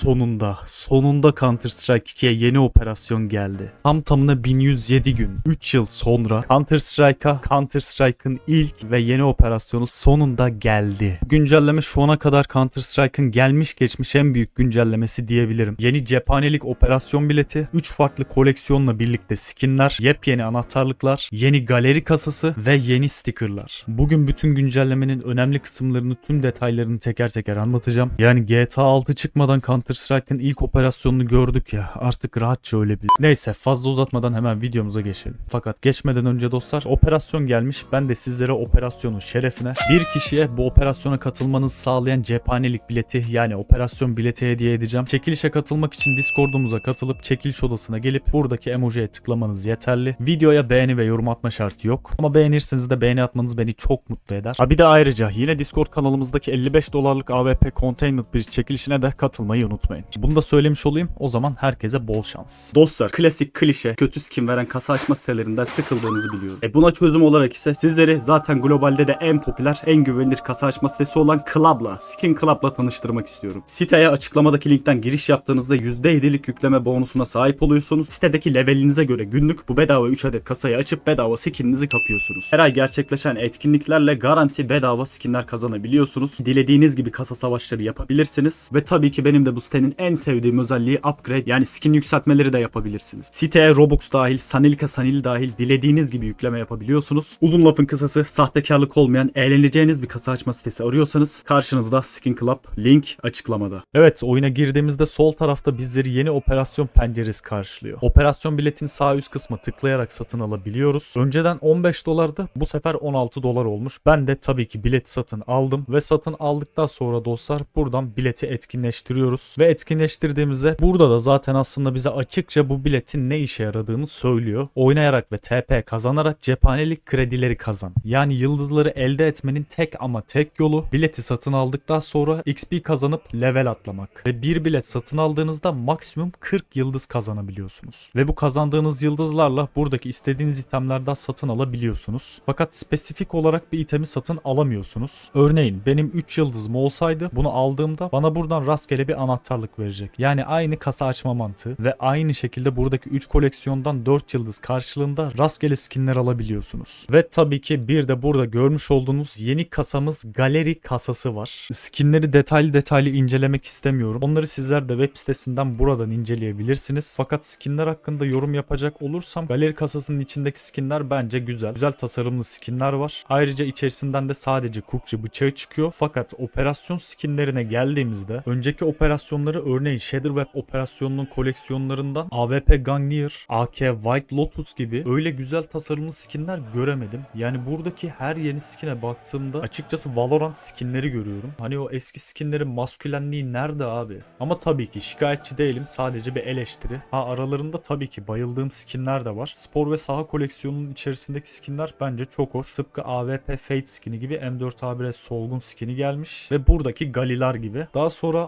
sonunda, sonunda Counter Strike 2'ye yeni operasyon geldi. Tam tamına 1107 gün, 3 yıl sonra Counter Strike'a Counter Strike'ın ilk ve yeni operasyonu sonunda geldi. Güncelleme şu ana kadar Counter Strike'ın gelmiş geçmiş en büyük güncellemesi diyebilirim. Yeni cephanelik operasyon bileti, 3 farklı koleksiyonla birlikte skinler, yepyeni anahtarlıklar, yeni galeri kasası ve yeni stickerlar. Bugün bütün güncellemenin önemli kısımlarını, tüm detaylarını teker teker anlatacağım. Yani GTA 6 çıkmadan Counter Strike'ın ilk operasyonunu gördük ya artık rahatça ölebilir. Neyse fazla uzatmadan hemen videomuza geçelim. Fakat geçmeden önce dostlar operasyon gelmiş. Ben de sizlere operasyonun şerefine bir kişiye bu operasyona katılmanızı sağlayan cephanelik bileti yani operasyon bileti hediye edeceğim. Çekilişe katılmak için Discord'umuza katılıp çekiliş odasına gelip buradaki emojiye tıklamanız yeterli. Videoya beğeni ve yorum atma şartı yok. Ama beğenirseniz de beğeni atmanız beni çok mutlu eder. Ha bir de ayrıca yine Discord kanalımızdaki 55 dolarlık AWP Containment bir çekilişine de katılmayı unutmayın. Bunu da söylemiş olayım. O zaman herkese bol şans. Dostlar klasik klişe kötü skin veren kasa açma sitelerinden sıkıldığınızı biliyorum. E buna çözüm olarak ise sizleri zaten globalde de en popüler en güvenilir kasa açma sitesi olan Club'la Skin Club'la tanıştırmak istiyorum. Siteye açıklamadaki linkten giriş yaptığınızda %7'lik yükleme bonusuna sahip oluyorsunuz. Sitedeki levelinize göre günlük bu bedava 3 adet kasayı açıp bedava skininizi kapıyorsunuz. Her ay gerçekleşen etkinliklerle garanti bedava skinler kazanabiliyorsunuz. Dilediğiniz gibi kasa savaşları yapabilirsiniz. Ve tabii ki benim de bu sitenin en sevdiğim özelliği upgrade yani skin yükseltmeleri de yapabilirsiniz. Siteye Robux dahil, Sanilka Sanil dahil dilediğiniz gibi yükleme yapabiliyorsunuz. Uzun lafın kısası sahtekarlık olmayan eğleneceğiniz bir kasa açma sitesi arıyorsanız karşınızda Skin Club link açıklamada. Evet oyuna girdiğimizde sol tarafta bizleri yeni operasyon penceresi karşılıyor. Operasyon biletin sağ üst kısmı tıklayarak satın alabiliyoruz. Önceden 15 dolardı bu sefer 16 dolar olmuş. Ben de tabii ki bileti satın aldım ve satın aldıktan sonra dostlar buradan bileti etkinleştiriyoruz. Ve etkinleştirdiğimizde burada da zaten aslında bize açıkça bu biletin ne işe yaradığını söylüyor. Oynayarak ve TP kazanarak cephanelik kredileri kazan. Yani yıldızları elde etmenin tek ama tek yolu bileti satın aldıktan sonra XP kazanıp level atlamak. Ve bir bilet satın aldığınızda maksimum 40 yıldız kazanabiliyorsunuz. Ve bu kazandığınız yıldızlarla buradaki istediğiniz itemlerden satın alabiliyorsunuz. Fakat spesifik olarak bir itemi satın alamıyorsunuz. Örneğin benim 3 yıldızım olsaydı bunu aldığımda bana buradan rastgele bir anahtarlık verecek. Yani aynı kasa açma mantığı ve aynı şekilde buradaki 3 koleksiyondan 4 yıldız karşılığında rastgele skinler alabiliyorsunuz. Ve tabii ki bir de burada görmüş olduğunuz yeni kasamız galeri kasası var. Skinleri detaylı detaylı incelemek istemiyorum. Onları sizler de web sitesinden buradan inceleyebilirsiniz. Fakat skinler hakkında yorum yapacak olursam galeri kasasının içindeki skinler bence güzel. Güzel tasarımlı skinler var. Ayrıca içerisinden de sadece kukçu bıçağı çıkıyor. Fakat operasyon skinlerine geldiğimizde önceki operasyonları örneğin Shader Web operasyonunun koleksiyonlarından AWP Gangneer, AK White Lotus gibi öyle güzel tasarımlı skinler göremedim. Yani buradaki her yeni skine baktığımda açıkçası Valorant skinleri görüyorum. Hani o eski skinlerin maskülenliği nerede abi? Ama tabii ki şikayetçi değilim. Sadece bir eleştiri. Ha aralarında tabii ki bayıldığım skinler de var. Spor ve saha koleksiyonunun içerisindeki skinler bence çok hoş. Tıpkı AWP Fate skini gibi M4A1S solgun skini gelmiş. Ve buradaki Galilar gibi. Daha sonra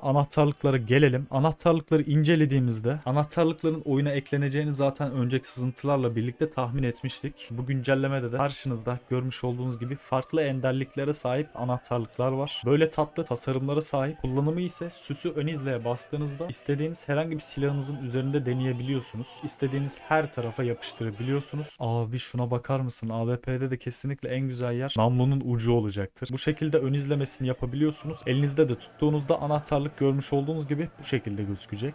anahtarlıklara gelelim. Anahtarlıkları incelediğimizde anahtarlıkların oyuna ekleneceğini zaten önceki sızıntılarla birlikte tahmin etmiştik. Bu güncellemede de karşınızda görmüş olduğunuz gibi farklı enderliklere sahip anahtarlıklar var. Böyle tatlı tasarımlara sahip kullanımı ise süsü ön izleye bastığınızda istediğiniz herhangi bir silahınızın üzerinde deneyebiliyorsunuz. İstediğiniz her tarafa yapıştırabiliyorsunuz. Abi şuna bakar mısın? AWP'de de kesinlikle en güzel yer namlunun ucu olacaktır. Bu şekilde ön izlemesini yapabiliyorsunuz. Elinizde de tuttuğunuzda anahtarlık görmüş olduğunuz gibi bu şekilde gözükecek.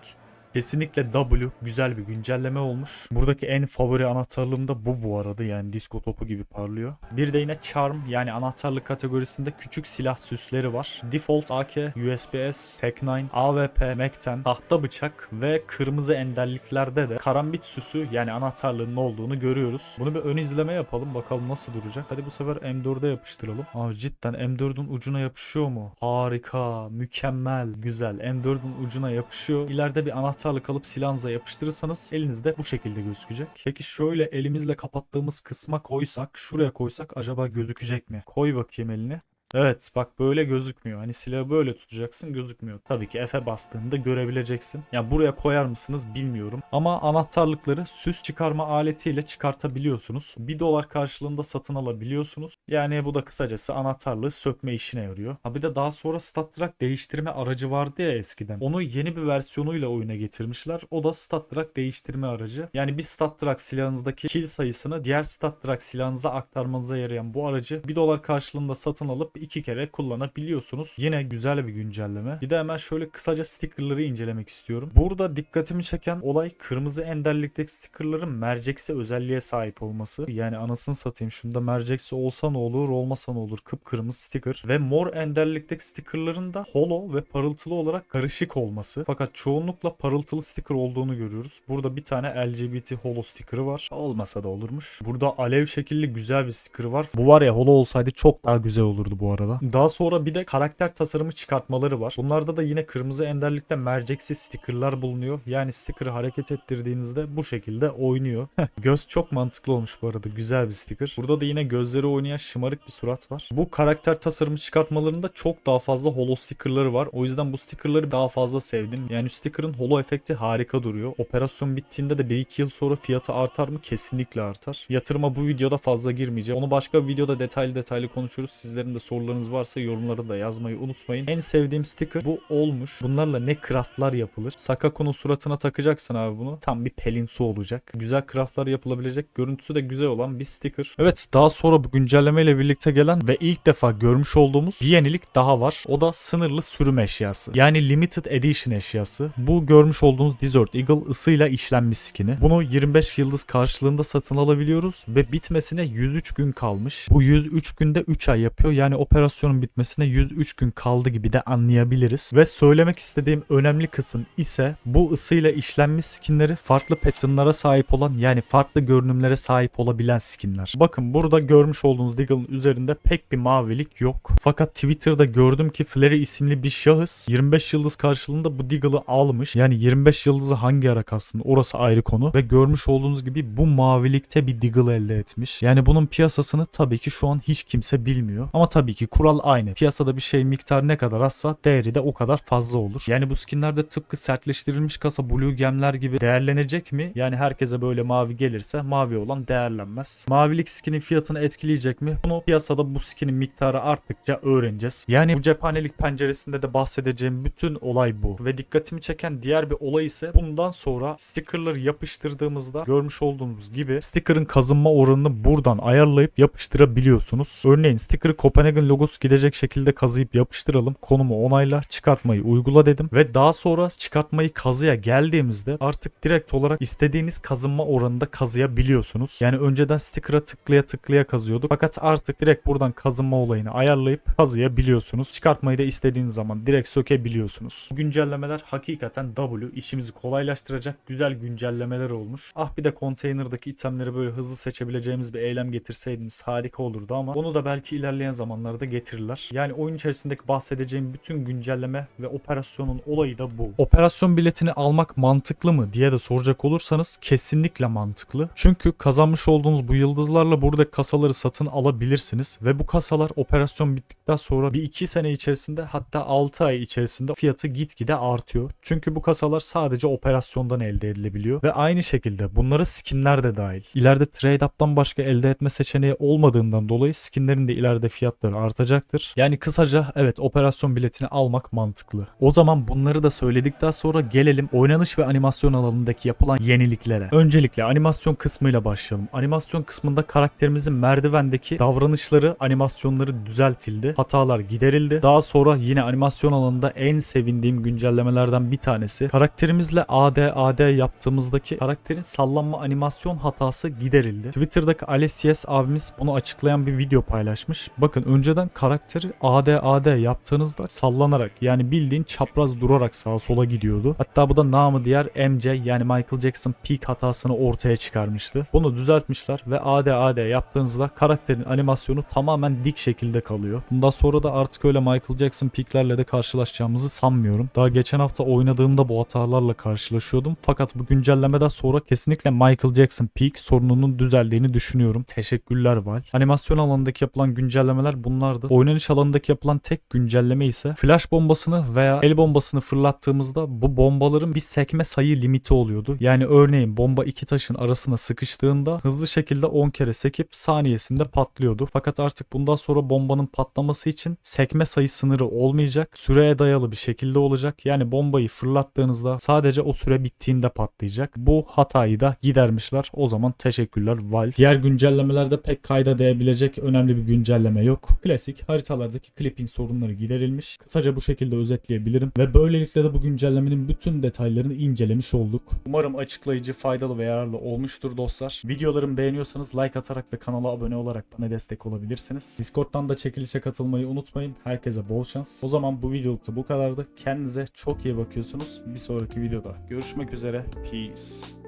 Kesinlikle W güzel bir güncelleme olmuş. Buradaki en favori anahtarlığım da bu bu arada yani disco topu gibi parlıyor. Bir de yine Charm yani anahtarlık kategorisinde küçük silah süsleri var. Default AK, USBS, Tech9, AWP, Mac-10, tahta bıçak ve kırmızı enderliklerde de karambit süsü yani anahtarlığın olduğunu görüyoruz. Bunu bir ön izleme yapalım bakalım nasıl duracak. Hadi bu sefer M4'e yapıştıralım. Abi cidden M4'ün ucuna yapışıyor mu? Harika, mükemmel, güzel. M4'ün ucuna yapışıyor. İleride bir anahtarlık alıp silahınıza yapıştırırsanız elinizde bu şekilde gözükecek. Peki şöyle elimizle kapattığımız kısma koysak, şuraya koysak acaba gözükecek mi? Koy bakayım elini. Evet bak böyle gözükmüyor. Hani silahı böyle tutacaksın gözükmüyor. Tabii ki F'e bastığında görebileceksin. Yani buraya koyar mısınız bilmiyorum. Ama anahtarlıkları süs çıkarma aletiyle çıkartabiliyorsunuz. 1 dolar karşılığında satın alabiliyorsunuz. Yani bu da kısacası anahtarlığı sökme işine yarıyor. Ha bir de daha sonra StatTrak değiştirme aracı vardı ya eskiden. Onu yeni bir versiyonuyla oyuna getirmişler. O da StatTrak değiştirme aracı. Yani bir StatTrak silahınızdaki kill sayısını diğer StatTrak silahınıza aktarmanıza yarayan bu aracı 1 dolar karşılığında satın alıp iki kere kullanabiliyorsunuz. Yine güzel bir güncelleme. Bir de hemen şöyle kısaca stickerları incelemek istiyorum. Burada dikkatimi çeken olay kırmızı enderlikteki stickerların merceksi özelliğe sahip olması. Yani anasını satayım şunda merceksi olsa ne olur olmasa ne olur kıpkırmızı sticker. Ve mor enderlikteki stickerların da holo ve parıltılı olarak karışık olması. Fakat çoğunlukla parıltılı sticker olduğunu görüyoruz. Burada bir tane LGBT holo sticker'ı var. Olmasa da olurmuş. Burada alev şekilli güzel bir sticker var. Bu var ya holo olsaydı çok daha güzel olurdu bu arada. Daha sonra bir de karakter tasarımı çıkartmaları var. Bunlarda da yine kırmızı enderlikte merceksi stickerlar bulunuyor. Yani sticker'ı hareket ettirdiğinizde bu şekilde oynuyor. Göz çok mantıklı olmuş bu arada. Güzel bir sticker. Burada da yine gözleri oynayan şımarık bir surat var. Bu karakter tasarımı çıkartmalarında çok daha fazla holo stickerları var. O yüzden bu stickerları daha fazla sevdim. Yani sticker'ın holo efekti harika duruyor. Operasyon bittiğinde de 1-2 yıl sonra fiyatı artar mı? Kesinlikle artar. Yatırıma bu videoda fazla girmeyeceğim. Onu başka bir videoda detaylı detaylı konuşuruz. Sizlerin de sorularınız varsa yorumlara da yazmayı unutmayın. En sevdiğim sticker bu olmuş. Bunlarla ne craftlar yapılır? Sakaku'nun suratına takacaksın abi bunu. Tam bir pelinsu olacak. Güzel craftlar yapılabilecek. Görüntüsü de güzel olan bir sticker. Evet daha sonra bu güncellemeyle birlikte gelen ve ilk defa görmüş olduğumuz bir yenilik daha var. O da sınırlı sürüm eşyası. Yani limited edition eşyası. Bu görmüş olduğunuz Desert Eagle ısıyla işlenmiş skini. Bunu 25 yıldız karşılığında satın alabiliyoruz ve bitmesine 103 gün kalmış. Bu 103 günde 3 ay yapıyor. Yani operasyonun bitmesine 103 gün kaldı gibi de anlayabiliriz. Ve söylemek istediğim önemli kısım ise bu ısıyla işlenmiş skinleri farklı patternlara sahip olan yani farklı görünümlere sahip olabilen skinler. Bakın burada görmüş olduğunuz Deagle'ın üzerinde pek bir mavilik yok. Fakat Twitter'da gördüm ki Flary isimli bir şahıs 25 yıldız karşılığında bu Deagle'ı almış. Yani 25 yıldızı hangi ara kastın orası ayrı konu. Ve görmüş olduğunuz gibi bu mavilikte bir Deagle elde etmiş. Yani bunun piyasasını tabii ki şu an hiç kimse bilmiyor. Ama tabii ki kural aynı. Piyasada bir şey miktar ne kadar azsa değeri de o kadar fazla olur. Yani bu skinler de tıpkı sertleştirilmiş kasa Blue Gem'ler gibi değerlenecek mi? Yani herkese böyle mavi gelirse mavi olan değerlenmez. Mavilik skinin fiyatını etkileyecek mi? Bunu piyasada bu skinin miktarı arttıkça öğreneceğiz. Yani bu cephanelik penceresinde de bahsedeceğim bütün olay bu. Ve dikkatimi çeken diğer bir olay ise bundan sonra stickerları yapıştırdığımızda görmüş olduğunuz gibi sticker'ın kazınma oranını buradan ayarlayıp yapıştırabiliyorsunuz. Örneğin sticker'ı Copenhagen logosu gidecek şekilde kazıyıp yapıştıralım. Konumu onayla çıkartmayı uygula dedim. Ve daha sonra çıkartmayı kazıya geldiğimizde artık direkt olarak istediğiniz kazınma oranında kazıyabiliyorsunuz. Yani önceden sticker'a tıklaya tıklaya kazıyorduk. Fakat artık direkt buradan kazınma olayını ayarlayıp kazıyabiliyorsunuz. Çıkartmayı da istediğiniz zaman direkt sökebiliyorsunuz. Güncellemeler hakikaten W işimizi kolaylaştıracak güzel güncellemeler olmuş. Ah bir de konteynerdaki itemleri böyle hızlı seçebileceğimiz bir eylem getirseydiniz harika olurdu ama onu da belki ilerleyen zamanlarda getirirler. Yani oyun içerisindeki bahsedeceğim bütün güncelleme ve operasyonun olayı da bu. Operasyon biletini almak mantıklı mı diye de soracak olursanız kesinlikle mantıklı. Çünkü kazanmış olduğunuz bu yıldızlarla burada kasaları satın alabilirsiniz ve bu kasalar operasyon bittikten sonra bir iki sene içerisinde hatta 6 ay içerisinde fiyatı gitgide artıyor. Çünkü bu kasalar sadece operasyondan elde edilebiliyor ve aynı şekilde bunlara skinler de dahil. İleride trade up'tan başka elde etme seçeneği olmadığından dolayı skinlerin de ileride fiyatları artacaktır. Yani kısaca evet operasyon biletini almak mantıklı. O zaman bunları da söyledikten sonra gelelim oynanış ve animasyon alanındaki yapılan yeniliklere. Öncelikle animasyon kısmıyla başlayalım. Animasyon kısmında karakterimizin merdivendeki davranışları, animasyonları düzeltildi. Hatalar giderildi. Daha sonra yine animasyon alanında en sevindiğim güncellemelerden bir tanesi. Karakterimizle AD AD yaptığımızdaki karakterin sallanma animasyon hatası giderildi. Twitter'daki Alessies abimiz bunu açıklayan bir video paylaşmış. Bakın önceden karakteri AD AD yaptığınızda sallanarak yani bildiğin çapraz durarak sağa sola gidiyordu. Hatta bu da namı diğer MJ yani Michael Jackson peak hatasını ortaya çıkarmıştı. Bunu düzeltmişler ve AD AD yaptığınızda karakterin animasyonu tamamen dik şekilde kalıyor. Bundan sonra da artık öyle Michael Jackson peaklerle de karşılaşacağımızı sanmıyorum. Daha geçen hafta oynadığımda bu hatalarla karşılaşıyordum. Fakat bu güncellemeden sonra kesinlikle Michael Jackson peak sorununun düzeldiğini düşünüyorum. Teşekkürler Val. Animasyon alanındaki yapılan güncellemeler bunlar bunlardı. Oynanış alanındaki yapılan tek güncelleme ise flash bombasını veya el bombasını fırlattığımızda bu bombaların bir sekme sayı limiti oluyordu. Yani örneğin bomba iki taşın arasına sıkıştığında hızlı şekilde 10 kere sekip saniyesinde patlıyordu. Fakat artık bundan sonra bombanın patlaması için sekme sayı sınırı olmayacak. Süreye dayalı bir şekilde olacak. Yani bombayı fırlattığınızda sadece o süre bittiğinde patlayacak. Bu hatayı da gidermişler. O zaman teşekkürler Valve. Diğer güncellemelerde pek kayda değebilecek önemli bir güncelleme yok. Klasik haritalardaki clipping sorunları giderilmiş. Kısaca bu şekilde özetleyebilirim. Ve böylelikle de bu güncellemenin bütün detaylarını incelemiş olduk. Umarım açıklayıcı, faydalı ve yararlı olmuştur dostlar. Videolarımı beğeniyorsanız like atarak ve kanala abone olarak bana destek olabilirsiniz. Discord'dan da çekilişe katılmayı unutmayın. Herkese bol şans. O zaman bu videolukta bu kadardı. Kendinize çok iyi bakıyorsunuz. Bir sonraki videoda görüşmek üzere. Peace.